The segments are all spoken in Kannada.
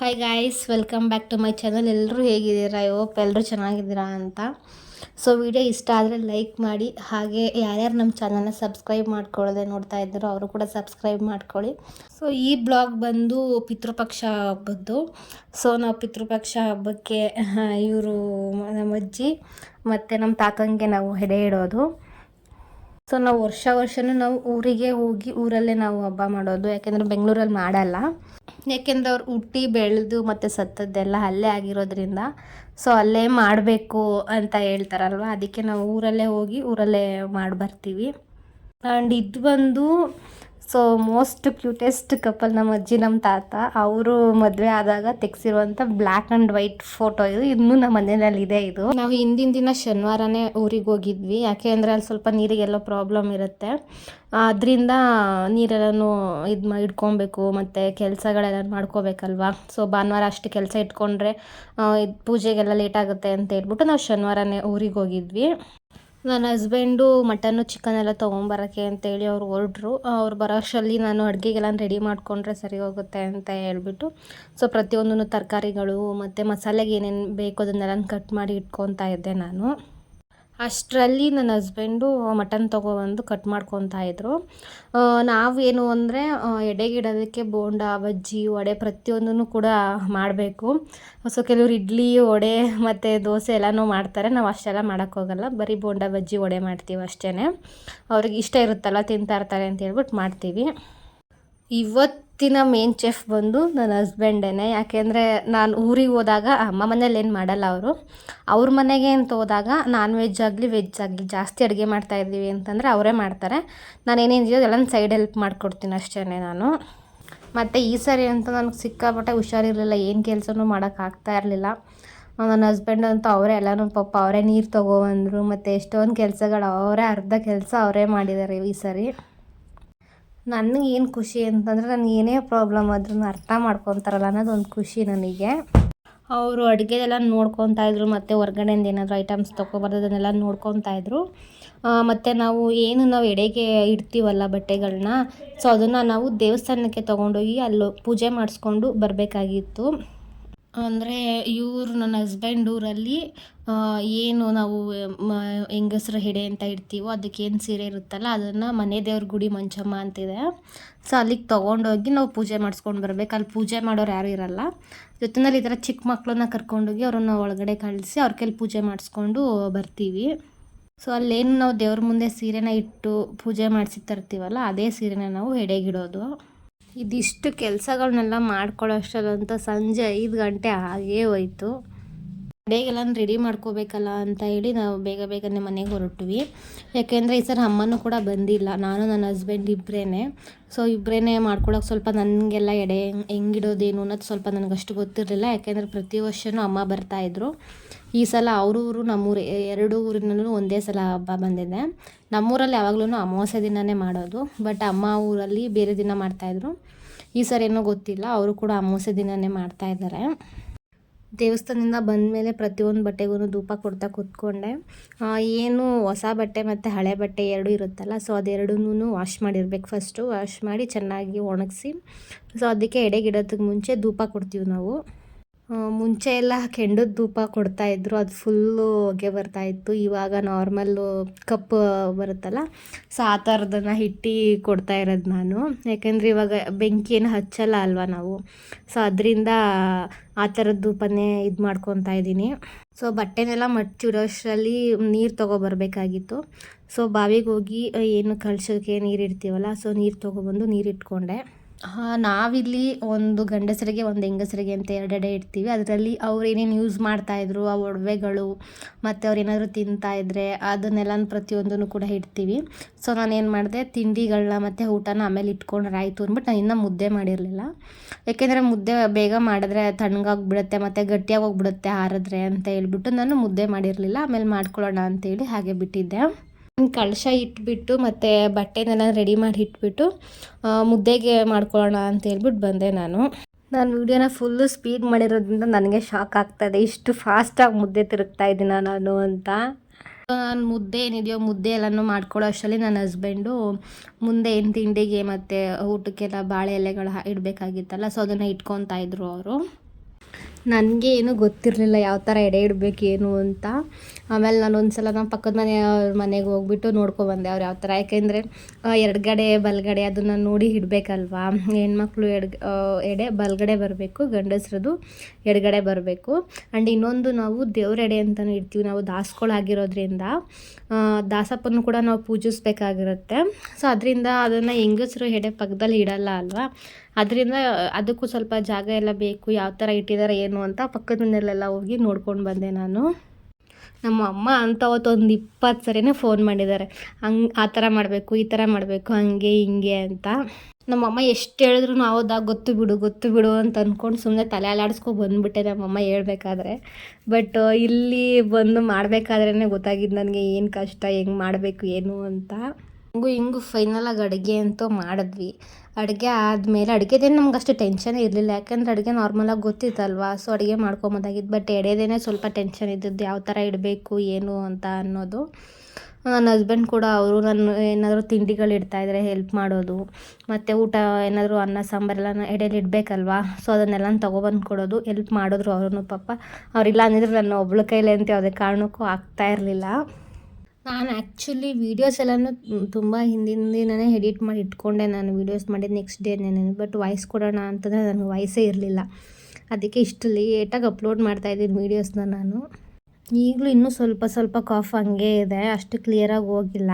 Hi guys welcome back to my channel ಎಲ್ಲರೂ ಹೇಗಿದ್ದೀರಾ? ಹೋಪ್ ಎಲ್ಲರೂ ಚೆನ್ನಾಗಿದ್ದೀರಾ ಅಂತ. ಸೊ ವಿಡಿಯೋ ಇಷ್ಟ ಆದರೆ ಲೈಕ್ ಮಾಡಿ. ಹಾಗೆ ಯಾರ್ಯಾರು ನಮ್ಮ ಚಾನಲ್ನ ಸಬ್ಸ್ಕ್ರೈಬ್ ಮಾಡ್ಕೊಳ್ಳದೆ ನೋಡ್ತಾ ಇದ್ದರು ಅವರು ಕೂಡ ಸಬ್ಸ್ಕ್ರೈಬ್ ಮಾಡ್ಕೊಳ್ಳಿ. ಸೊ ಈ ಬ್ಲಾಗ್ ಬಂದು ಪಿತೃಪಕ್ಷ ಹಬ್ಬದ್ದು. ಸೊ ನಾವು ಪಿತೃಪಕ್ಷ ಹಬ್ಬಕ್ಕೆ ಇವರು ನಮ್ಮ ಅಜ್ಜಿ ಮತ್ತು ನಮ್ಮ ತಾತಂಗೆ ನಾವು ಹೆಡೆ ಇಡೋದು. ಸೊ ನಾವು ವರ್ಷ ವರ್ಷವೂ ನಾವು ಊರಿಗೆ ಹೋಗಿ ಊರಲ್ಲೇ ನಾವು ಹಬ್ಬ ಮಾಡೋದು. ಯಾಕೆಂದರೆ ಬೆಂಗಳೂರಲ್ಲಿ ಮಾಡಲ್ಲ. ಯಾಕೆಂದ್ರೆ ಅವ್ರು ಹುಟ್ಟಿ ಬೆಳೆದು ಮತ್ತು ಸತ್ತದ್ದೆಲ್ಲ ಅಲ್ಲೇ ಆಗಿರೋದ್ರಿಂದ ಸೊ ಅಲ್ಲೇ ಮಾಡಬೇಕು ಅಂತ ಹೇಳ್ತಾರಲ್ವ? ಅದಕ್ಕೆ ನಾವು ಊರಲ್ಲೇ ಹೋಗಿ ಊರಲ್ಲೇ ಮಾಡಿ ಬರ್ತೀವಿ ಆ್ಯಂಡ್ ಇದು ಬಂದು ಸೊ ಮೋಸ್ಟ್ ಕ್ಯೂಟೆಸ್ಟ್ ಕಪಲ್ ನಮ್ಮ ಅಜ್ಜಿ, ನಮ್ಮ ತಾತ, ಅವರು ಮದುವೆ ಆದಾಗ ತೆಗ್ಸಿರುವಂಥ ಬ್ಲ್ಯಾಕ್ ಆ್ಯಂಡ್ ವೈಟ್ ಫೋಟೋ ಇದು ಇನ್ನೂ ನಮ್ಮ ಮನೆಯಲ್ಲಿ ಇದೆ ಇದು. ನಾವು ಹಿಂದಿನ ದಿನ ಶನಿವಾರನೇ ಊರಿಗೆ ಹೋಗಿದ್ವಿ. ಯಾಕೆ ಅಂದರೆ ಅಲ್ಲಿ ಸ್ವಲ್ಪ ನೀರಿಗೆಲ್ಲ ಪ್ರಾಬ್ಲಮ್ ಇರುತ್ತೆ. ಅದರಿಂದ ನೀರೆಲ್ಲನೂ ಇದು ಮಾ ಇಟ್ಕೊಬೇಕು ಮತ್ತು ಕೆಲಸಗಳೆಲ್ಲ ಮಾಡ್ಕೋಬೇಕಲ್ವಾ? ಸೊ ಭಾನುವಾರ ಅಷ್ಟು ಕೆಲಸ ಇಟ್ಕೊಂಡ್ರೆ ಇದು ಪೂಜೆಗೆಲ್ಲ ಲೇಟ್ ಆಗುತ್ತೆ ಅಂತ ಹೇಳ್ಬಿಟ್ಟು ನಾವು ಶನಿವಾರನೇ ಊರಿಗೆ ಹೋಗಿದ್ವಿ. ನನ್ನ ಹಸ್ಬೆಂಡು ಮಟನ್ನು ಚಿಕನ್ ಎಲ್ಲ ತೊಗೊಂಬರೋಕ್ಕೆ ಅಂತೇಳಿ ಅವ್ರು ಹೊರಟ್ರು. ಅವ್ರು ಬರೋ ಅಷ್ಟರಲ್ಲಿ ನಾನು ಅಡುಗೆಗೆಲ್ಲ ರೆಡಿ ಮಾಡಿಕೊಂಡ್ರೆ ಸರಿ ಹೋಗುತ್ತೆ ಅಂತ ಹೇಳ್ಬಿಟ್ಟು ಸೊ ಪ್ರತಿಯೊಂದೂ ತರಕಾರಿಗಳು ಮತ್ತು ಮಸಾಲೆಗೆ ಏನೇನು ಬೇಕು ಅದನ್ನೆಲ್ಲ ಕಟ್ ಮಾಡಿ ಇಟ್ಕೊತಾ ಇದ್ದೆ ನಾನು. ಅಷ್ಟರಲ್ಲಿ ನನ್ನ ಹಸ್ಬೆಂಡು ಮಟನ್ ತೊಗೊಬಂದು ಕಟ್ ಮಾಡ್ಕೊತಾ ಇದ್ರು. ನಾವೇನು ಅಂದರೆ ಎಡೆಗಿಡೋದಕ್ಕೆ ಬೋಂಡ, ಬಜ್ಜಿ, ವಡೆ ಪ್ರತಿಯೊಂದನ್ನು ಕೂಡ ಮಾಡಬೇಕು. ಸೊ ಕೆಲವರು ಇಡ್ಲಿ, ವಡೆ ಮತ್ತು ದೋಸೆ ಎಲ್ಲನೂ ಮಾಡ್ತಾರೆ. ನಾವು ಅಷ್ಟೆಲ್ಲ ಮಾಡೋಕ್ಕೋಗಲ್ಲ ಬರೀ ಬೋಂಡ, ಬಜ್ಜಿ, ವಡೆ ಮಾಡ್ತೀವಿ ಅಷ್ಟೇ ಅವ್ರಿಗೆ ಇಷ್ಟ ಇರುತ್ತಲ್ಲ ತಿಂತಾ ಇರ್ತಾರೆ ಅಂತ ಹೇಳ್ಬಿಟ್ಟು ಮಾಡ್ತೀವಿ. ಇವತ್ತಿನ ಮೇನ್ ಚೆಫ್ ಬಂದು ನನ್ನ ಹಸ್ಬೆಂಡೇನೆ ಯಾಕೆಂದರೆ ನಾನು ಊರಿಗೆ ಹೋದಾಗ ಅಮ್ಮ ಮನೇಲಿ ಏನು ಮಾಡಲ್ಲ ಅವರು. ಅವ್ರ ಮನೆಗೆ ಅಂತ ಹೋದಾಗ ನಾನ್ ವೆಜ್ ಆಗಲಿ ವೆಜ್ ಆಗಲಿ ಜಾಸ್ತಿ ಅಡುಗೆ ಮಾಡ್ತಾಯಿದ್ದೀವಿ ಅಂತಂದರೆ ಅವರೇ ಮಾಡ್ತಾರೆ. ನಾನು ಏನೇನಿದೆಯೋ ಎಲ್ಲ ಸೈಡ್ ಹೆಲ್ಪ್ ಮಾಡಿಕೊಡ್ತೀನಿ ಅಷ್ಟೇ ನಾನು. ಮತ್ತು ಈ ಸರಿ ಅಂತ ನನಗೆ ಸಿಕ್ಕಾಪಟ್ಟೆ ಹುಷಾರಿರಲಿಲ್ಲ, ಏನು ಕೆಲಸನೂ ಮಾಡೋಕ್ಕಾಗ್ತಾ ಇರಲಿಲ್ಲ. ನನ್ನ ಹಸ್ಬೆಂಡ್ ಅಂತೂ ಅವರೇ ಎಲ್ಲನೂ ಪಾಪ ಅವರೇ ನೀರು ತೊಗೊಬಂದರು ಮತ್ತು ಎಷ್ಟೊಂದು ಕೆಲಸಗಳು ಅವರೇ ಅರ್ಧ ಕೆಲಸ ಅವರೇ ಮಾಡಿದ್ದಾರೆ ಈ ಸರಿ. ನನಗೆ ಏನು ಖುಷಿ ಅಂತಂದರೆ ನನಗೆ ಏನೇ ಪ್ರಾಬ್ಲಮ್ ಆದ್ರೂ ಅರ್ಥ ಮಾಡ್ಕೊತಾರಲ್ಲ ಅನ್ನೋದು ಒಂದು ಖುಷಿ ನನಗೆ. ಅವರು ಅಡುಗೆದೆಲ್ಲ ನೋಡ್ಕೊತಾ ಇದ್ರು, ಮತ್ತು ಹೊರ್ಗಡೆಯಿಂದ ಏನಾದರೂ ಐಟಮ್ಸ್ ತೊಗೊಬಾರ್ದು ಅದನ್ನೆಲ್ಲ ನೋಡ್ಕೊತಾ ಇದ್ರು. ಮತ್ತು ನಾವು ಏನು ನಾವು ಎಡೆಗೆ ಇಡ್ತೀವಲ್ಲ ಬಟ್ಟೆಗಳನ್ನ ಸೊ ಅದನ್ನು ನಾವು ದೇವಸ್ಥಾನಕ್ಕೆ ತೊಗೊಂಡೋಗಿ ಅಲ್ಲಿ ಪೂಜೆ ಮಾಡಿಸ್ಕೊಂಡು ಬರಬೇಕಾಗಿತ್ತು. ಅಂದರೆ ಇವರು ನನ್ನ ಹಸ್ಬೆಂಡ್ ಊರಲ್ಲಿ ಏನು ನಾವು ಹೆಂಗಸ್ರ ಹೆಡೆ ಅಂತ ಇಡ್ತೀವೋ ಅದಕ್ಕೇನು ಸೀರೆ ಇರುತ್ತಲ್ಲ ಅದನ್ನು ಮನೆ ದೇವ್ರ ಗುಡಿ ಮಂಚಮ್ಮ ಅಂತಿದೆ. ಸೊ ಅಲ್ಲಿಗೆ ತೊಗೊಂಡೋಗಿ ನಾವು ಪೂಜೆ ಮಾಡಿಸ್ಕೊಂಡು ಬರ್ಬೇಕು. ಅಲ್ಲಿ ಪೂಜೆ ಮಾಡೋರು ಯಾರೂ ಇರಲ್ಲ. ಜೊತೆಯಲ್ಲಿ ಈ ಥರ ಚಿಕ್ಕ ಮಕ್ಕಳನ್ನ ಕರ್ಕೊಂಡೋಗಿ ಅವ್ರನ್ನ ಒಳಗಡೆ ಕಳಿಸಿ ಅವ್ರ ಕೈಲಿ ಪೂಜೆ ಮಾಡಿಸ್ಕೊಂಡು ಬರ್ತೀವಿ. ಸೊ ಅಲ್ಲೇನು ನಾವು ದೇವ್ರ ಮುಂದೆ ಸೀರೆನ ಇಟ್ಟು ಪೂಜೆ ಮಾಡಿಸಿ ತರ್ತೀವಲ್ಲ, ಅದೇ ಸೀರೆನ ನಾವು ಎಡೆಗಿಡೋದು ಇದಿಷ್ಟು ಕೆಲಸಗಳನ್ನೆಲ್ಲ ಮಾಡ್ಕೊಳ್ಳೋ ಸಂಜೆ ಐದು ಗಂಟೆ ಆಗೇ ಹೋಯ್ತು. ಅಡುಗೆಲ್ಲ ರೆಡಿ ಮಾಡ್ಕೋಬೇಕಲ್ಲ ಅಂತ ಹೇಳಿ ನಾವು ಬೇಗ ಬೇಗನೆ ಮನೆಗೆ ಹೊರಟ್ವಿ. ಯಾಕೆಂದರೆ ಈ ಸಲ ಅಮ್ಮನೂ ಕೂಡ ಬಂದಿಲ್ಲ. ನಾನು ನನ್ನ ಹಸ್ಬೆಂಡ್ ಇಬ್ಬರೇ ಸೊ ಇಬ್ಬರೇ ಮಾಡ್ಕೊಳಕ್ಕೆ ಸ್ವಲ್ಪ ನನಗೆಲ್ಲ ಎಡೆ ಹೆಂಗಿಡೋದೇನು ಅನ್ನೋದು ಸ್ವಲ್ಪ ನನಗಷ್ಟು ಗೊತ್ತಿರಲಿಲ್ಲ. ಯಾಕೆಂದರೆ ಪ್ರತಿ ವರ್ಷವೂ ಅಮ್ಮ ಬರ್ತಾಯಿದ್ರು ಈ ಸಲ ಅವರೂರು ನಮ್ಮೂರು, ಎರಡು ಊರಿನಲ್ಲೂ ಒಂದೇ ಸಲ ಹಬ್ಬ ಬಂದಿದೆ. ನಮ್ಮೂರಲ್ಲಿ ಯಾವಾಗಲೂ ಅಮಾವಾಸ್ಯೆ ದಿನವೇ ಮಾಡೋದು, ಬಟ್ ಅಮ್ಮ ಊರಲ್ಲಿ ಬೇರೆ ದಿನ ಮಾಡ್ತಾಯಿದ್ರು ಈ ಸರಿ ಏನೋ ಗೊತ್ತಿಲ್ಲ, ಅವರು ಕೂಡ ಅಮಾವಾಸ್ಯೆ ದಿನವೇ ಮಾಡ್ತಾಯಿದ್ದಾರೆ ದೇವಸ್ಥಾನದಿಂದ ಬಂದಮೇಲೆ ಪ್ರತಿಯೊಂದು ಬಟ್ಟೆಗೂ ಧೂಪ ಕೊಡ್ತಾ ಕೂತ್ಕೊಂಡೆ. ಏನು ಹೊಸ ಬಟ್ಟೆ ಮತ್ತು ಹಳೆ ಬಟ್ಟೆ ಎರಡೂ ಇರುತ್ತಲ್ಲ ಸೊ ಅದೆರಡನ್ನೂ ವಾಶ್ ಮಾಡಿರ್ಬೇಕು ಫಸ್ಟು ವಾಶ್ ಮಾಡಿ ಚೆನ್ನಾಗಿ ಒಣಗಿಸಿ ಸೊ ಅದಕ್ಕೆ ಎಡೆಗಿಡೋದಕ್ಕೆ ಮುಂಚೆ ಧೂಪ ಕೊಡ್ತೀವಿ ನಾವು. ಮುಂಚೆ ಎಲ್ಲ ಕೆಂಡದ ಧೂಪ ಕೊಡ್ತಾಯಿದ್ರು ಅದು ಫುಲ್ಲು ಹೊಗೆ ಬರ್ತಾಯಿತ್ತು ಇವಾಗ ನಾರ್ಮಲ್ಲು ಕಪ್ ಬರುತ್ತಲ್ಲ, ಸೊ ಆ ಥರದನ್ನ ಇಟ್ಟು ಕೊಡ್ತಾ ಇರೋದು ನಾನು. ಯಾಕೆಂದರೆ ಇವಾಗ ಬೆಂಕಿ ಏನು ಹಚ್ಚಲ್ಲ ಅಲ್ವಾ ನಾವು? ಸೊ ಅದರಿಂದ ಆ ಥರದ ಧೂಪನೇ ಇದು ಮಾಡ್ಕೊತಾ ಇದ್ದೀನಿ. ಸೊ ಬಟ್ಟೆನೆಲ್ಲ ಮಡ್ಚಿಡೋಷ್ಟರಲ್ಲಿ ನೀರು ತೊಗೊಬರ್ಬೇಕಾಗಿತ್ತು ಸೊ ಬಾವಿಗೆ ಹೋಗಿ ಏನು ಕಳ್ಸೋಕ್ಕೆ ನೀರು ಇಡ್ತೀವಲ್ಲ, ಸೊ ನೀರು ತೊಗೊಬಂದು ನೀರು ಇಟ್ಕೊಂಡೆ. ನಾವಿಲ್ಲಿ ಒಂದು ಗಂಡಸರಿಗೆ, ಒಂದು ಹೆಂಗಸರಿಗೆ ಅಂತ ಎರಡೆಡೆ ಇಡ್ತೀವಿ. ಅದರಲ್ಲಿ ಅವ್ರು ಏನೇನು ಯೂಸ್ ಮಾಡ್ತಾಯಿದ್ರು ಆ ಒಡವೆಗಳು, ಮತ್ತು ಅವ್ರು ಏನಾದರೂ ತಿಂತಾಯಿದ್ರೆ ಅದನ್ನೆಲ್ಲ ಪ್ರತಿಯೊಂದನ್ನು ಕೂಡ ಇಡ್ತೀವಿ. ಸೊ ನಾನು ಏನು ಮಾಡಿದೆ ತಿಂಡಿಗಳನ್ನ ಮತ್ತು ಊಟನ ಆಮೇಲೆ ಇಟ್ಕೊಂಡ್ರೆ ಆಯಿತು ಅಂದ್ಬಿಟ್ಟು ನಾನು ಇನ್ನೂ ಮುದ್ದೆ ಮಾಡಿರಲಿಲ್ಲ. ಯಾಕೆಂದರೆ ಮುದ್ದೆ ಬೇಗ ಮಾಡಿದ್ರೆ ತಣ್ಣಗಾಗ್ಬಿಡುತ್ತೆ, ಮತ್ತು ಗಟ್ಟಿಯಾಗಿ ಹೋಗ್ಬಿಡುತ್ತೆ ಹಾರಿದ್ರೆ ಅಂತ ಹೇಳ್ಬಿಟ್ಟು ನಾನು ಮುದ್ದೆ ಮಾಡಿರಲಿಲ್ಲ. ಆಮೇಲೆ ಮಾಡ್ಕೊಳ್ಳೋಣ ಅಂತೇಳಿ ಹಾಗೆ ಬಿಟ್ಟಿದ್ದೆ. ಕಳಶ ಇಟ್ಬಿಟ್ಟು ಮತ್ತು ಬಟ್ಟೆನೆಲ್ಲ ರೆಡಿ ಮಾಡಿ ಇಟ್ಬಿಟ್ಟು ಮುದ್ದೆಗೆ ಮಾಡ್ಕೊಳ್ಳೋಣ ಅಂತ ಹೇಳ್ಬಿಟ್ಟು ಬಂದೆ ನಾನು. ನಾನು ವೀಡಿಯೋನ ಫುಲ್ಲು ಸ್ಪೀಡ್ ಮಾಡಿರೋದ್ರಿಂದ ನನಗೆ ಶಾಕ್ ಆಗ್ತಾಯಿದೆ ಇಷ್ಟು ಫಾಸ್ಟಾಗಿ ಮುದ್ದೆ ತಿರುಗ್ತಾ ಇದ್ದೀನ ನಾನು ಅಂತ. ನಾನು ಮುದ್ದೆ ಏನಿದೆಯೋ ಮುದ್ದೆ ಎಲ್ಲನೂ ಮಾಡ್ಕೊಳ್ಳೋ ಅಷ್ಟರಲ್ಲಿ ನನ್ನ ಹಸ್ಬೆಂಡು ಮುಂದೆ ಏನು ತಿಂಡಿಗೆ ಮತ್ತು ಊಟಕ್ಕೆಲ್ಲ ಬಾಳೆ ಎಲೆಗಳು ಇಡಬೇಕಾಗಿತ್ತಲ್ಲ ಸೊ ಅದನ್ನು ಇಟ್ಕೊತಾ ಇದ್ರು ಅವರು. ನನಗೆ ಏನೂ ಗೊತ್ತಿರಲಿಲ್ಲ ಯಾವ ಥರ ಎಡೆ ಇಡಬೇಕು, ಏನು ಅಂತ. ಆಮೇಲೆ ನಾನು ಒಂದು ಸಲ ನಮ್ಮ ಪಕ್ಕದ ಮನೆಯವ್ರ ಮನೆಗೆ ಹೋಗ್ಬಿಟ್ಟು ನೋಡ್ಕೊಬಂದೆ ಅವ್ರು ಯಾವ ಥರ? ಯಾಕೆಂದರೆ ಎಡಗಡೆ, ಬಲಗಡೆ ಅದನ್ನು ನೋಡಿ ಇಡಬೇಕಲ್ವಾ ಹೆಣ್ಮಕ್ಳು ಎಡ್ ಎಡೆ ಬಲಗಡೆ ಬರಬೇಕು ಗಂಡಸ್ರದ್ದು ಎಡಗಡೆ ಬರಬೇಕು. ಆ್ಯಂಡ್ ಇನ್ನೊಂದು ನಾವು ದೇವ್ರೆಡೆ ಅಂತಲೂ ಇಡ್ತೀವಿ. ನಾವು ದಾಸ್ಕೊಳಾಗಿರೋದ್ರಿಂದ ದಾಸಪ್ಪನೂ ಕೂಡ ನಾವು ಪೂಜಿಸ್ಬೇಕಾಗಿರುತ್ತೆ. ಸೊ ಅದರಿಂದ ಅದನ್ನು ಹೆಂಗಸರು ಎಡೆ ಪಕ್ಕದಲ್ಲಿ ಇಡಲ್ಲ ಅಲ್ವಾ? ಅದರಿಂದ ಅದಕ್ಕೂ ಸ್ವಲ್ಪ ಜಾಗ ಎಲ್ಲ ಬೇಕು. ಯಾವ ಥರ ಇಟ್ಟಿದ್ದಾರೆ ಏನು ಅಂತ ಪಕ್ಕದ ಮನೆಯಲ್ಲೆಲ್ಲ ಹೋಗಿ ನೋಡ್ಕೊಂಡು ಬಂದೆ ನಾನು. ನಮ್ಮ ಅಮ್ಮ ಅಂತ ಒಂದು ಇಪ್ಪತ್ತು ಸರಿನೇ ಫೋನ್ ಮಾಡಿದ್ದಾರೆ ಹಂಗೆ ಆ ಥರ ಮಾಡಬೇಕು, ಈ ಥರ ಮಾಡಬೇಕು, ಹಂಗೆ, ಹಿಂಗೆ ಅಂತ. ನಮ್ಮಮ್ಮ ಎಷ್ಟು ಹೇಳಿದ್ರು ಹೌದಾ, ಗೊತ್ತು ಬಿಡು ಗೊತ್ತು ಬಿಡು ಅಂತ ಅಂದ್ಕೊಂಡು ಸುಮ್ಮನೆ ತಲೆ ಅಲಾಡಿಸ್ಕೊ ಬಂದುಬಿಟ್ಟೆ ನಮ್ಮಮ್ಮ ಹೇಳ್ಬೇಕಾದ್ರೆ. ಬಟ್ ಇಲ್ಲಿ ಬಂದು ಮಾಡಬೇಕಾದ್ರೇ ಗೊತ್ತಾಗಿದ್ದು ನನಗೆ ಏನು ಕಷ್ಟ, ಹೆಂಗೆ ಮಾಡಬೇಕು, ಏನು ಅಂತ. ಹಂಗು ಹಿಂಗು ಫೈನಲಾಗಿ ಅಡುಗೆ ಅಂತೂ ಮಾಡಿದ್ವಿ. ಅಡುಗೆ ಆದಮೇಲೆ ಅಡುಗೆದೇನು ನಮ್ಗೆ ಅಷ್ಟು ಟೆನ್ಷನ್ ಇರಲಿಲ್ಲ. ಯಾಕಂದ್ರೆ ಅಡುಗೆ ನಾರ್ಮಲಾಗಿ ಗೊತ್ತಿತ್ತಲ್ವ? ಸೊ ಅಡುಗೆ ಮಾಡ್ಕೊಂಬೋದಾಗಿತ್ತು. ಬಟ್ ಎಡೆದೇನೆ ಸ್ವಲ್ಪ ಟೆನ್ಷನ್ ಇದ್ದದ್ದು ಯಾವ ಥರ ಇಡಬೇಕು, ಏನು ಅಂತ ಅನ್ನೋದು. ನನ್ನ ಹಸ್ಬೆಂಡ್ ಕೂಡ ಅವರು ನಾನು ಏನಾದರೂ ತಿಂಡಿಗಳು ಇಡ್ತಾಯಿದ್ರೆ ಹೆಲ್ಪ್ ಮಾಡೋದು. ಮತ್ತು ಊಟ ಏನಾದರೂ ಅನ್ನ ಸಾಂಬಾರೆಲ್ಲ ಎಡೆಯಲ್ಲಿ ಇಡಬೇಕಲ್ವಾ? ಸೊ ಅದನ್ನೆಲ್ಲ ತೊಗೊಬಂದು ಕೊಡೋದು ಹೆಲ್ಪ್ ಮಾಡಿದ್ರು ಅವರು ಪಾಪ. ಅವರಿಲ್ಲ ಅಂದಿದ್ರೆ ನನ್ನ ಒಬ್ಳ ಕೈಲೇ ಅಂತ ಯಾವುದೇ ಕಾರಣಕ್ಕೂ ಆಗ್ತಾ ಇರಲಿಲ್ಲ. ನಾನು ಆ್ಯಕ್ಚುಲಿ ವೀಡಿಯೋಸ್ ಎಲ್ಲನೂ ತುಂಬ ಹಿಂದಿನ ದಿನನೇ ಎಡಿಟ್ ಮಾಡಿ ಇಟ್ಕೊಂಡೆ ನಾನು ವೀಡಿಯೋಸ್ ಮಾಡಿ ನೆಕ್ಸ್ಟ್ ಡೇ ಡೇನೇ ಬಟ್ ವಾಯ್ಸ್ ಕೊಡೋಣ ಅಂತಂದರೆ ನನಗೆ ವಾಯ್ಸೇ ಇರಲಿಲ್ಲ. ಅದಕ್ಕೆ ಇಷ್ಟು ಲೇಟಾಗಿ ಅಪ್ಲೋಡ್ ಮಾಡ್ತಾ ಇದ್ದೀನಿ ವೀಡಿಯೋಸ್ನ ನಾನು. ಈಗಲೂ ಇನ್ನೂ ಸ್ವಲ್ಪ ಸ್ವಲ್ಪ ಕಾಫ್ ಹಂಗೆ ಇದೆ, ಅಷ್ಟು ಕ್ಲಿಯರಾಗಿ ಹೋಗಿಲ್ಲ.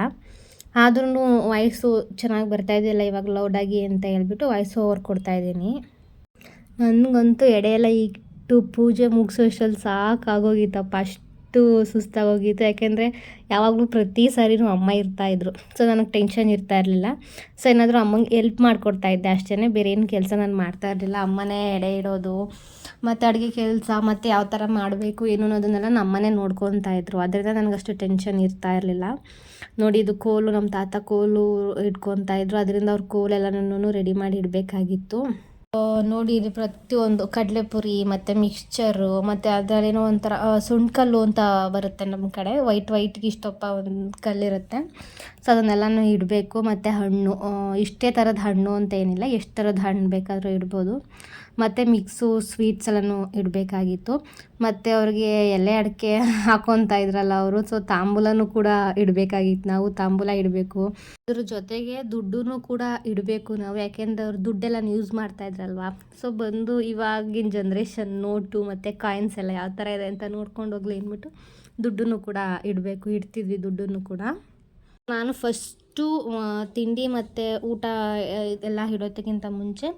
ಆದ್ರೂ ವಾಯ್ಸು ಚೆನ್ನಾಗಿ ಬರ್ತಾ ಬರ್ತಾಯಿದೆಯಲ್ಲ ಇವಾಗ ಲೌಡಾಗಿ ಅಂತ ಹೇಳ್ಬಿಟ್ಟು ವಾಯ್ಸ್ ಓವರ್ ಕೊಡ್ತಾಯಿದ್ದೀನಿ ನನಗಂತೂ ಎಡೆಯೆಲ್ಲ ಇಟ್ಟು ಪೂಜೆ ಮುಗಿಸೋಷ್ಟರಲ್ಲಿ ಸಾಕಾಗೋಗಿತ್ತಪ್ಪ. ಅಷ್ಟು ಅಷ್ಟು ಸುಸ್ತಾಗೋಗಿತ್ತು. ಯಾಕೆಂದರೆ ಯಾವಾಗಲೂ ಪ್ರತಿ ಸಾರಿನೂ ಅಮ್ಮ ಇರ್ತಾಯಿದ್ರು ಸೊ ನನಗೆ ಟೆನ್ಷನ್ ಇರ್ತಾ ಇರಲಿಲ್ಲ. ಸೊ ಏನಾದರೂ ಅಮ್ಮಂಗೆ ಎಲ್ಪ್ ಮಾಡಿಕೊಡ್ತಾ ಇದ್ದೆ ಅಷ್ಟೇ ಬೇರೆ ಏನು ಕೆಲಸ ನಾನು ಮಾಡ್ತಾ ಇರಲಿಲ್ಲ. ಅಮ್ಮನೇ ಎಡೆ ಇಡೋದು, ಮತ್ತು ಅಡುಗೆ ಕೆಲಸ, ಮತ್ತು ಯಾವ ಥರ ಮಾಡಬೇಕು, ಏನು ಅನ್ನೋದನ್ನೆಲ್ಲ ನಮ್ಮನೆ ನೋಡ್ಕೊತಾ ಇದ್ರು. ಅದರಿಂದ ನನಗಷ್ಟು ಟೆನ್ಷನ್ ಇರ್ತಾ ಇರಲಿಲ್ಲ. ನೋಡಿ, ಇದು ಕೋಲು ನಮ್ಮ ತಾತ ಕೋಲು ಇಟ್ಕೊತಾ ಇದ್ರು. ಅದರಿಂದ ಅವ್ರ ಕೋಲೆಲ್ಲನೂ ರೆಡಿ ಮಾಡಿ ಇಡಬೇಕಾಗಿತ್ತು. ನೋಡಿ ಇಲ್ಲಿ ಪ್ರತಿಯೊಂದು ಕಡಲೆಪುರಿ, ಮತ್ತು ಮಿಕ್ಸ್ಚರು ಮತ್ತು ಅದರಲ್ಲೇನೋ ಒಂಥರ ಸುಣ್ಕಲ್ಲು ಅಂತ ಬರುತ್ತೆ ನಮ್ಮ ಕಡೆ. ವೈಟ್ ವೈಟ್ಗೆ ಇಷ್ಟಪ್ಪ ಒಂದು ಕಲ್ಲಿರುತ್ತೆ. ಸೊ ಅದನ್ನೆಲ್ಲನೂ ಇಡಬೇಕು. ಮತ್ತು ಹಣ್ಣು ಇಷ್ಟೇ ಥರದ ಹಣ್ಣು ಅಂತ ಏನಿಲ್ಲ. ಎಷ್ಟು ಥರದ ಹಣ್ಣು ಬೇಕಾದರೂ ಇಡ್ಬೋದು. ಮತ್ತು ಮಿಕ್ಸು ಸ್ವೀಟ್ಸ್ ಎಲ್ಲನೂ ಇಡಬೇಕಾಗಿತ್ತು. ಮತ್ತು ಅವ್ರಿಗೆ ಎಲೆ ಅಡಿಕೆ ಹಾಕೊತಾ ಇದ್ರಲ್ಲ ಅವರು ಸೊ ತಾಂಬೂಲನೂ ಕೂಡ ಇಡಬೇಕಾಗಿತ್ತು. ನಾವು ತಾಂಬೂಲ ಇಡಬೇಕು. ಅದ್ರ ಜೊತೆಗೆ ದುಡ್ಡು ಕೂಡ ಇಡಬೇಕು ನಾವು, ಯಾಕೆಂದ್ರೆ ಅವ್ರು ದುಡ್ಡೆಲ್ಲ ಯೂಸ್ ಮಾಡ್ತಾ ಇದ್ರಲ್ವಾ. ಸೊ ಬಂದು ಇವಾಗಿನ ಜನ್ರೇಷನ್ ನೋಟು ಮತ್ತು ಕಾಯಿನ್ಸ್ ಎಲ್ಲ ಯಾವ ಥರ ಇದೆ ಅಂತ ನೋಡ್ಕೊಂಡು ಹೋಗ್ಲಿ ಅಂದ್ಬಿಟ್ಟು ದುಡ್ಡನ್ನು ಕೂಡ ಇಡಬೇಕು. ಇಡ್ತಿದ್ವಿ ದುಡ್ಡನ್ನು ಕೂಡ. ನಾನು ಫಸ್ಟು ತಿಂಡಿ ಮತ್ತು ಊಟ ಇದೆಲ್ಲ ಇಡೋದಕ್ಕಿಂತ ಮುಂಚೆ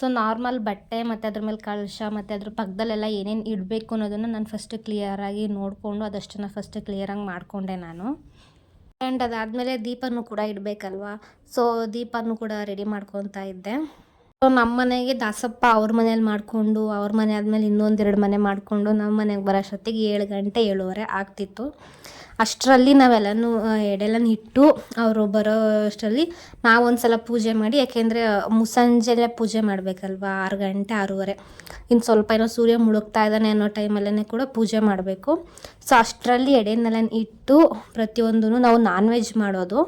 ಸೊ ನಾರ್ಮಲ್ ಬಟ್ಟೆ ಮತ್ತು ಅದ್ರ ಮೇಲೆ ಕಳಶ ಮತ್ತು ಅದ್ರ ಪಕ್ಕದಲ್ಲೆಲ್ಲ ಏನೇನು ಇಡಬೇಕು ಅನ್ನೋದನ್ನು ನಾನು ಫಸ್ಟ್ ಕ್ಲಿಯರಾಗಿ ನೋಡಿಕೊಂಡು ಅದಷ್ಟನ್ನು ಫಸ್ಟ್ ಕ್ಲಿಯರಾಗಿ ಮಾಡಿಕೊಂಡೆ ನಾನು. ಆ್ಯಂಡ್ ಅದಾದಮೇಲೆ ದೀಪನೂ ಕೂಡ ಇಡಬೇಕಲ್ವಾ? ಸೊ ದೀಪನೂ ಕೂಡ ರೆಡಿ ಮಾಡ್ಕೊತಾ ಇದ್ದೆ. ಸೊ ನಮ್ಮ ಮನೆಗೆ ದಾಸಪ್ಪ ಅವ್ರ ಮನೇಲಿ ಮಾಡಿಕೊಂಡು, ಅವ್ರ ಮನೆ ಆದಮೇಲೆ ಇನ್ನೊಂದೆರಡು ಮನೆ ಮಾಡಿಕೊಂಡು ನಮ್ಮ ಮನೆಗೆ ಬರೋಷ್ಟೊತ್ತಿಗೆ ಏಳು ಗಂಟೆ ಏಳುವರೆ ಆಗ್ತಿತ್ತು. ಅಷ್ಟರಲ್ಲಿ ನಾವೆಲ್ಲನೂ ಎಡೆಲ್ಲನ ಇಟ್ಟು ಅವರು ಬರೋ ಅಷ್ಟರಲ್ಲಿ ನಾವು ಒಂದು ಸಲ ಪೂಜೆ ಮಾಡಿ, ಯಾಕೆಂದರೆ ಮುಸಂಜೆಲೆ ಪೂಜೆ ಮಾಡಬೇಕಲ್ವ? ಆರು ಗಂಟೆ, ಆರೂವರೆ. ಇನ್ನು ಸ್ವಲ್ಪ ಏನೋ ಸೂರ್ಯ ಮುಳುಗ್ತಾ ಇದ್ದಾನೆ ಅನ್ನೋ ಟೈಮಲ್ಲೇ ಕೂಡ ಪೂಜೆ ಮಾಡಬೇಕು. ಸೊ ಅಷ್ಟರಲ್ಲಿ ಎಡೆನೆಲ್ಲ ಇಟ್ಟು ಪ್ರತಿಯೊಂದೂ ನಾವು ನಾನ್ ವೆಜ್ ಮಾಡೋದು.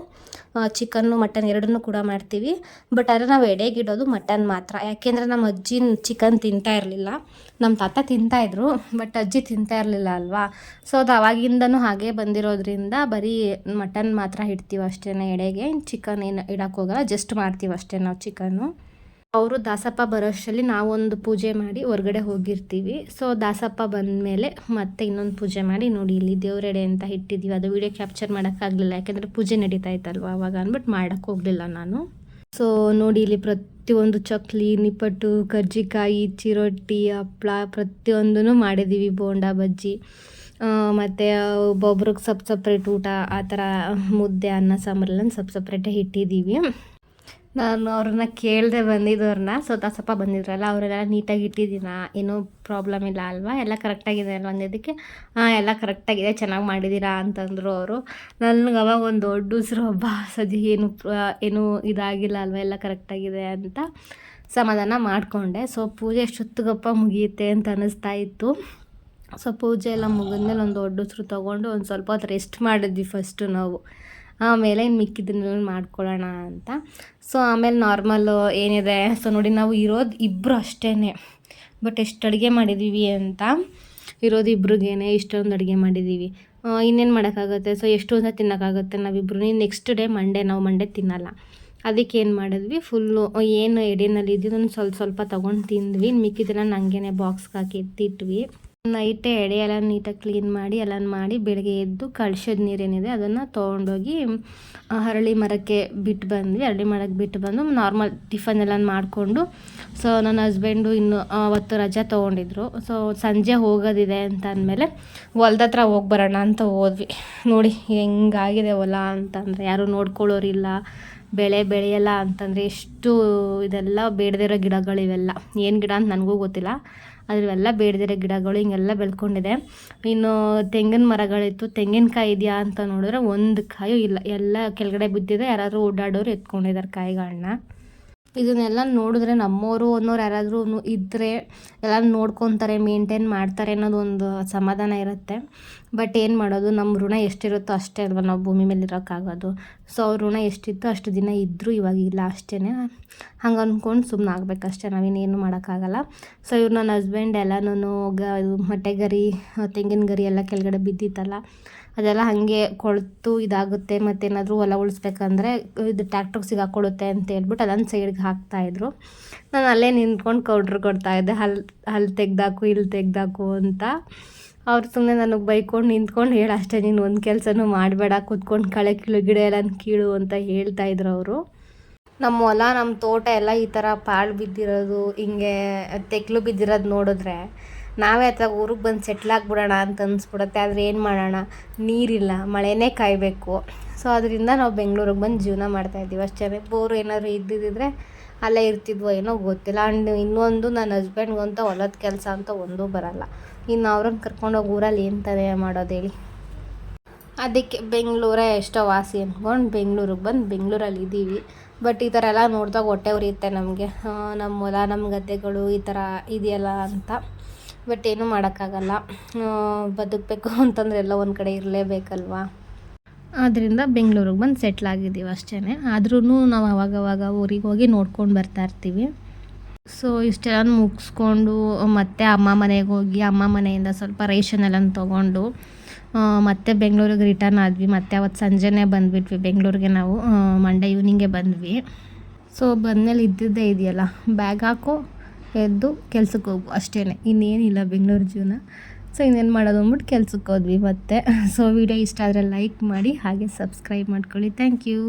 ಚಿಕನ್ನು, ಮಟನ್ ಎರಡನ್ನೂ ಕೂಡ ಮಾಡ್ತೀವಿ. ಬಟ್ ಆದರೆ ನಾವು ಎಡೆಗಿಡೋದು ಮಟನ್ ಮಾತ್ರ. ಯಾಕೆಂದರೆ ನಮ್ಮ ಅಜ್ಜಿ ಚಿಕನ್ ತಿಂತಾ ಇರಲಿಲ್ಲ. ನಮ್ಮ ತಾತ ತಿಂತಾಯಿದ್ರು ಬಟ್ ಅಜ್ಜಿ ತಿಂತಾ ಇರಲಿಲ್ಲ ಅಲ್ವಾ? ಸೊ ಅದು ಅವಾಗಿಂದನೂ ಹಾಗೆ ಬಂದಿರೋದ್ರಿಂದ ಬರೀ ಮಟನ್ ಮಾತ್ರ ಇಡ್ತೀವಿ ಅಷ್ಟೇ ಎಡೆಗೆ. ಚಿಕನ್ ಏನು ಇಡೋಕ್ಕೋಗಲ್ಲ ಜಸ್ಟ್ ಮಾಡ್ತೀವಿ ಅಷ್ಟೇ ನಾವು ಚಿಕನ್ನು. ಅವರು ದಾಸಪ್ಪ ಬರೋಷ್ಟರಲ್ಲಿ ನಾವೊಂದು ಪೂಜೆ ಮಾಡಿ ಹೊರಗಡೆ ಹೋಗಿರ್ತೀವಿ. ಸೊ ದಾಸಪ್ಪ ಬಂದಮೇಲೆ ಮತ್ತೆ ಇನ್ನೊಂದು ಪೂಜೆ ಮಾಡಿ ನೋಡಿ ಇಲ್ಲಿ ದೇವರೆಡೆ ಅಂತ ಇಟ್ಟಿದ್ದೀವಿ. ಅದು ವಿಡಿಯೋ ಕ್ಯಾಪ್ಚರ್ ಮಾಡೋಕ್ಕಾಗಲಿಲ್ಲ. ಯಾಕೆಂದರೆ ಪೂಜೆ ನಡೀತಾ ಇತ್ತಲ್ವ ಅವಾಗ ಅಂದ್ಬಿಟ್ಟು ಮಾಡೋಕ್ಕೆ ಹೋಗಲಿಲ್ಲ ನಾನು. ಸೊ ನೋಡಿ ಇಲ್ಲಿ ಪ್ರತಿಯೊಂದು ಚಕ್ಲಿ, ನಿಪ್ಪಟ್ಟು, ಕರ್ಜಿಕಾಯಿ ಚಿರೊಟ್ಟಿ ಹಪ್ಳ ಪ್ರತಿಯೊಂದೂ ಮಾಡಿದ್ದೀವಿ ಬೋಂಡ ಬಜ್ಜಿ. ಮತ್ತು ಒಬ್ಬೊಬ್ರಿಗೆ ಸಪ್ ಸಪ್ರೇಟ್ ಊಟ, ಆ ಥರ ಮುದ್ದೆ, ಅನ್ನ, ಸಾಂಬಾರೆಲ್ಲ ಸಪ್ ಸಪ್ರೇಟೇ ಇಟ್ಟಿದ್ದೀವಿ. ನಾನು ಅವ್ರನ್ನ ಕೇಳದೆ ಬಂದಿದ್ದವ್ರನ್ನ ಸೊ ಸ್ವಲ್ಪ ಬಂದಿದ್ರಲ್ಲ, ಅವರೆಲ್ಲ ನೀಟಾಗಿ ಇಟ್ಟಿದ್ದೀನ, ಏನೂ ಪ್ರಾಬ್ಲಮ್ ಇಲ್ಲ ಅಲ್ವಾ? ಎಲ್ಲ ಕರೆಕ್ಟಾಗಿದೆ ಅಲ್ವಾ ಅಂದಿದ್ದಕ್ಕೆ? ಹಾಂ, ಎಲ್ಲ ಕರೆಕ್ಟಾಗಿದೆ ಚೆನ್ನಾಗಿ ಮಾಡಿದ್ದೀರಾ ಅಂತಂದರು ಅವರು. ನನಗೆ ಅವಾಗ ಒಂದು ದೊಡ್ಡ ಉಸಿರು ಹಬ್ಬ ಸದ್ಯ ಏನು ಏನೂ ಇದಾಗಿಲ್ಲ ಅಲ್ವಾ, ಎಲ್ಲ ಕರೆಕ್ಟಾಗಿದೆ ಅಂತ ಸಮಾಧಾನ ಮಾಡಿಕೊಂಡೆ. ಸೊ ಪೂಜೆ ಎಷ್ಟೊತ್ತಿಗಪ್ಪ ಮುಗಿಯುತ್ತೆ ಅಂತ ಅನ್ನಿಸ್ತಾ ಇತ್ತು. ಸೊ ಪೂಜೆ ಎಲ್ಲ ಮುಗಿದ್ಮೇಲೆ ಒಂದು ದೊಡ್ಡ ಉಸಿರು ತೊಗೊಂಡು ಒಂದು ಸ್ವಲ್ಪ ಹೊತ್ತು ರೆಸ್ಟ್ ಮಾಡಿದ್ವಿ ಫಸ್ಟು ನಾವು. ಆಮೇಲೆ ಇನ್ನು ಮಿಕ್ಕಿದ್ದನ್ನ ಮಾಡ್ಕೊಳ್ಳೋಣ ಅಂತ. ಸೊ ಆಮೇಲೆ ನಾರ್ಮಲ್ಲು ಏನಿದೆ? ಸೊ ನೋಡಿ, ನಾವು ಇರೋದು ಇಬ್ಬರು ಅಷ್ಟೇ ಬಟ್ ಎಷ್ಟು ಅಡುಗೆ ಮಾಡಿದ್ದೀವಿ ಅಂತ? ಇರೋದು ಇಬ್ರಿಗೇನೆ ಇಷ್ಟೊಂದು ಅಡುಗೆ ಮಾಡಿದ್ದೀವಿ ಇನ್ನೇನು ಮಾಡೋಕ್ಕಾಗುತ್ತೆ? ಸೊ ಎಷ್ಟೊಂದು ತಿನ್ನೋಕ್ಕಾಗತ್ತೆ ನೀನು ನೆಕ್ಸ್ಟ್ ಡೇ ಮಂಡೇ ನಾವು ಮಂಡೇ ತಿನ್ನಲ್ಲ. ಅದಕ್ಕೆ ಏನು ಮಾಡಿದ್ವಿ? ಫುಲ್ಲು ಏನು ಎಡೆನಲ್ಲಿ ಇದ್ದಿದ್ದು ಸ್ವಲ್ಪ ಸ್ವಲ್ಪ ತೊಗೊಂಡು ತಿಂದ್ವಿ. ಮಿಕ್ಕಿದ್ದೆಲ್ಲ ನನಗೇನೆ ಬಾಕ್ಸ್ಗೆ ಹಾಕಿ ಎತ್ತಿಟ್ವಿ ನೈಟೇ ಎಡೆ ಎಲ್ಲ ನೀಟಾಗಿ ಕ್ಲೀನ್ ಮಾಡಿ ಎಲ್ಲ ಮಾಡಿ ಬೆಳಗ್ಗೆ ಎದ್ದು ಕಳ್ಸಿದ ನೀರೇನಿದೆ ಅದನ್ನು ತೊಗೊಂಡೋಗಿ ಹರಳಿ ಮರಕ್ಕೆ ಬಿಟ್ಟು ಬಂದ್ವಿ. ಹರಳಿ ಮರಕ್ಕೆ ಬಿಟ್ಟು ಬಂದು ನಾರ್ಮಲ್ ಟಿಫನ್ ಎಲ್ಲ ಮಾಡಿಕೊಂಡು, ಸೊ ನನ್ನ ಹಸ್ಬೆಂಡು ಇನ್ನು ಅವತ್ತು ರಜಾ ತೊಗೊಂಡಿದ್ರು. ಸೊ ಸಂಜೆ ಹೋಗೋದಿದೆ ಅಂತ ಅಂದಮೇಲೆ ಹೊಲ್ದ ಹತ್ರ ಹೋಗಿ ಬರೋಣ ಅಂತ ಹೋದ್ವಿ. ನೋಡಿ ಹೆಂಗಾಗಿದೆ ಹೊಲ ಅಂತಂದರೆ, ಯಾರೂ ನೋಡ್ಕೊಳ್ಳೋರಿಲ್ಲ. ಬೆಳೆ ಬೆಳೆಯಲ್ಲ ಅಂತಂದರೆ ಎಷ್ಟು ಇದೆಲ್ಲ ಬೇಡದಿರೋ ಗಿಡಗಳಿವೆಲ್ಲ. ಏನು ಗಿಡ ಅಂತ ನನಗೂ ಗೊತ್ತಿಲ್ಲ. ಆದರೆ ಇವೆಲ್ಲ ಬೇಡದಿರೋ ಗಿಡಗಳು ಹಿಂಗೆಲ್ಲ ಬೆಳ್ಕೊಂಡಿದೆ. ಇನ್ನು ತೆಂಗಿನ ಮರಗಳಿತ್ತು, ತೆಂಗಿನಕಾಯಿ ಇದೆಯಾ ಅಂತ ನೋಡಿದ್ರೆ ಒಂದು ಕಾಯು ಇಲ್ಲ. ಎಲ್ಲ ಕೆಳಗಡೆ ಬಿದ್ದಿದೆ. ಯಾರಾದರೂ ಓಡಾಡೋರು ಎತ್ಕೊಂಡಿದ್ದಾರೆ ಕಾಯಿಗಳನ್ನ ಇದನ್ನೆಲ್ಲ ನೋಡಿದ್ರೆ ನಮ್ಮವರು ಅನ್ನೋರು ಯಾರಾದರೂ ಇದ್ದರೆ ಎಲ್ಲ ನೋಡ್ಕೊತಾರೆ, ಮೇಂಟೈನ್ ಮಾಡ್ತಾರೆ ಅನ್ನೋದು ಒಂದು ಸಮಾಧಾನ ಇರುತ್ತೆ. ಬಟ್ ಏನು ಮಾಡೋದು ನಮ್ಮ ಋಣ ಎಷ್ಟಿರುತ್ತೋ ಅಷ್ಟೇ ಅಲ್ವ ನಾವು ಭೂಮಿ ಮೇಲೆ ಇರೋಕ್ಕಾಗೋದು. ಸೊ ಅವ್ರ ಋಣ ಎಷ್ಟಿತ್ತು ಅಷ್ಟು ದಿನ ಇದ್ದರೂ ಇವಾಗ ಇಲ್ಲ ಅಷ್ಟೇ ಹಂಗೆ ಅಂದ್ಕೊಂಡು ಸುಮ್ಮನೆ ಆಗ್ಬೇಕಷ್ಟೇ ನಾವಿನ್ನೇನು ಮಾಡೋಕ್ಕಾಗಲ್ಲ. ಸೊ ಇವ್ರು ನನ್ನ ಹಸ್ಬೆಂಡ್ ಎಲ್ಲನೂ ಗ ಮೊಟ್ಟೆ ಗರಿ, ತೆಂಗಿನ ಗರಿ ಎಲ್ಲ ಕೆಳಗಡೆ ಬಿದ್ದಿತ್ತಲ್ಲ, ಅದೆಲ್ಲ ಹಾಗೆ ಕೊಳ್ತು ಇದಾಗುತ್ತೆ, ಮತ್ತೇನಾದರೂ ಹೊಲ ಉಳಿಸ್ಬೇಕಂದ್ರೆ ಇದು ಟ್ಯಾಕ್ಟ್ರಿಗೆ ಸಿಗಾಕೊಳ್ಳುತ್ತೆ ಅಂತ ಹೇಳ್ಬಿಟ್ಟು ಅದನ್ನು ಸೈಡ್ಗೆ ಹಾಕ್ತಾಯಿದ್ರು ನಾನು ಅಲ್ಲೇ ನಿಂತ್ಕೊಂಡು ಕೌಡ್ರ್ ಕೊಡ್ತಾಯಿದ್ದೆ ಹಲ್ ಹಲ್ಲು ತೆಗ್ದಾಕು ಇಲ್ಲಿ ತೆಗ್ದಾಕು ಅಂತ. ಅವ್ರು ಸುಮ್ಮನೆ ನನಗೆ ಬೈಕೊಂಡು ನಿಂತ್ಕೊಂಡು ಹೇಳ ಅಷ್ಟೇ, ನೀನು ಒಂದು ಕೆಲಸನೂ ಮಾಡಬೇಡ, ಕೂತ್ಕೊಂಡು ಕಳೆ ಕೀಳು, ಗಿಡ ಎಲ್ಲ ಕೀಳು ಅಂತ ಹೇಳ್ತಾಯಿದ್ರು ಅವರು. ನಮ್ಮ ಹೊಲ ನಮ್ಮ ತೋಟ ಎಲ್ಲ ಈ ಥರ ಪಾಳು ಬಿದ್ದಿರೋದು, ಹಿಂಗೆ ತೆಕ್ಲು ಬಿದ್ದಿರೋದು ನೋಡಿದ್ರೆ ನಾವೇ ಅಥವಾ ಊರಿಗೆ ಬಂದು ಸೆಟ್ಲ್ ಆಗಿಬಿಡೋಣ ಅಂತ ಅನ್ಸ್ಬಿಡುತ್ತೆ, ಆದರೆ ಏನು ಮಾಡೋಣ? ನೀರಿಲ್ಲ, ಮಳೆನೇ ಕಾಯಬೇಕು. ಸೊ ಅದರಿಂದ ನಾವು ಬೆಂಗಳೂರಿಗೆ ಬಂದು ಜೀವನ ಮಾಡ್ತಾಯಿದ್ದೀವಿ ಅಷ್ಟೇ ಬೋರು ಏನಾದರೂ ಇದ್ದಿದ್ದಿದ್ರೆ ಅಲ್ಲೇ ಇರ್ತಿದ್ವೋ ಏನೋ ಗೊತ್ತಿಲ್ಲ. ಆ್ಯಂಡ್ ಇನ್ನೊಂದು ನನ್ನ ಹಸ್ಬೆಂಡ್ಗಂತ ಹೊಲದ ಕೆಲಸ ಅಂತ ಒಂದೂ ಬರಲ್ಲ. ಇನ್ನು ಅವ್ರನ್ನ ಕರ್ಕೊಂಡೋಗಿ ಊರಲ್ಲಿ ಏನು ಮಾಡೋದೇಳಿ ಅದಕ್ಕೆ ಬೆಂಗಳೂರೇ ಎಷ್ಟೋ ವಾಸಿ ಅಂದ್ಕೊಂಡು ಬೆಂಗಳೂರಿಗೆ ಬಂದು ಬೆಂಗಳೂರಲ್ಲಿ ಇದ್ದೀವಿ. ಬಟ್ ಈ ಥರ ಎಲ್ಲ ನೋಡಿದಾಗ ಹೊಟ್ಟೆ ಉರಿಯುತ್ತೆ ನಮಗೆ. ನಮ್ಮ ಹೊಲ, ನಮ್ಮ ಗದ್ದೆಗಳು ಈ ಥರ ಇದೆಯಲ್ಲ ಅಂತ. ಬಟ್ ಏನೂ ಮಾಡೋಕ್ಕಾಗಲ್ಲ. ಬದುಕಬೇಕು ಅಂತಂದರೆ ಎಲ್ಲ ಒಂದು ಕಡೆ ಇರಲೇಬೇಕಲ್ವಾ? ಆದ್ದರಿಂದ ಬೆಂಗಳೂರಿಗೆ ಬಂದು ಸೆಟ್ಲ್ ಆಗಿದ್ದೀವಿ ಅಷ್ಟೇ ಆದ್ರೂ ನಾವು ಅವಾಗವಾಗ ಊರಿಗೆ ಹೋಗಿ ನೋಡ್ಕೊಂಡು ಬರ್ತಾ ಇರ್ತೀವಿ. ಸೊ ಇಷ್ಟೆಲ್ಲ ಮುಗಿಸ್ಕೊಂಡು ಮತ್ತೆ ಅಮ್ಮ ಮನೆಗೆ ಹೋಗಿ, ಅಮ್ಮ ಮನೆಯಿಂದ ಸ್ವಲ್ಪ ರೇಷನ್ ಎಲ್ಲ ತೊಗೊಂಡು ಮತ್ತೆ ಬೆಂಗಳೂರಿಗೆ ರಿಟರ್ನ್ ಆದ್ವಿ. ಮತ್ತೆ ಅವತ್ತು ಸಂಜೆನೇ ಬಂದ್ಬಿಟ್ವಿ. ಬೆಂಗಳೂರಿಗೆ ನಾವು ಮಂಡೇ ಈವ್ನಿಂಗೇ ಬಂದ್ವಿ. ಸೊ ಬಂದಮೇಲೆ ಇದ್ದಿದ್ದೇ ಇದೆಯಲ್ಲ ಬ್ಯಾಗ್ ಹಾಕು, ಎದ್ದು ಕೆಲ್ಸಕ್ಕೆ ಹೋಗು. ಅಷ್ಟೇ ಇನ್ನೇನಿಲ್ಲ ಬೆಂಗಳೂರು ಜೀವನ. ಸೊ ಇನ್ನೇನು ಮಾಡೋದು ಅಂದ್ಬಿಟ್ಟು ಕೆಲ್ಸಕ್ಕೆ ಹೋದ್ವಿ ಮತ್ತೆ. ಸೊ ವಿಡಿಯೋ ಇಷ್ಟ ಆದರೆ ಲೈಕ್ ಮಾಡಿ, ಹಾಗೆ ಸಬ್ಸ್ಕ್ರೈಬ್ ಮಾಡ್ಕೊಳ್ಳಿ. Thank you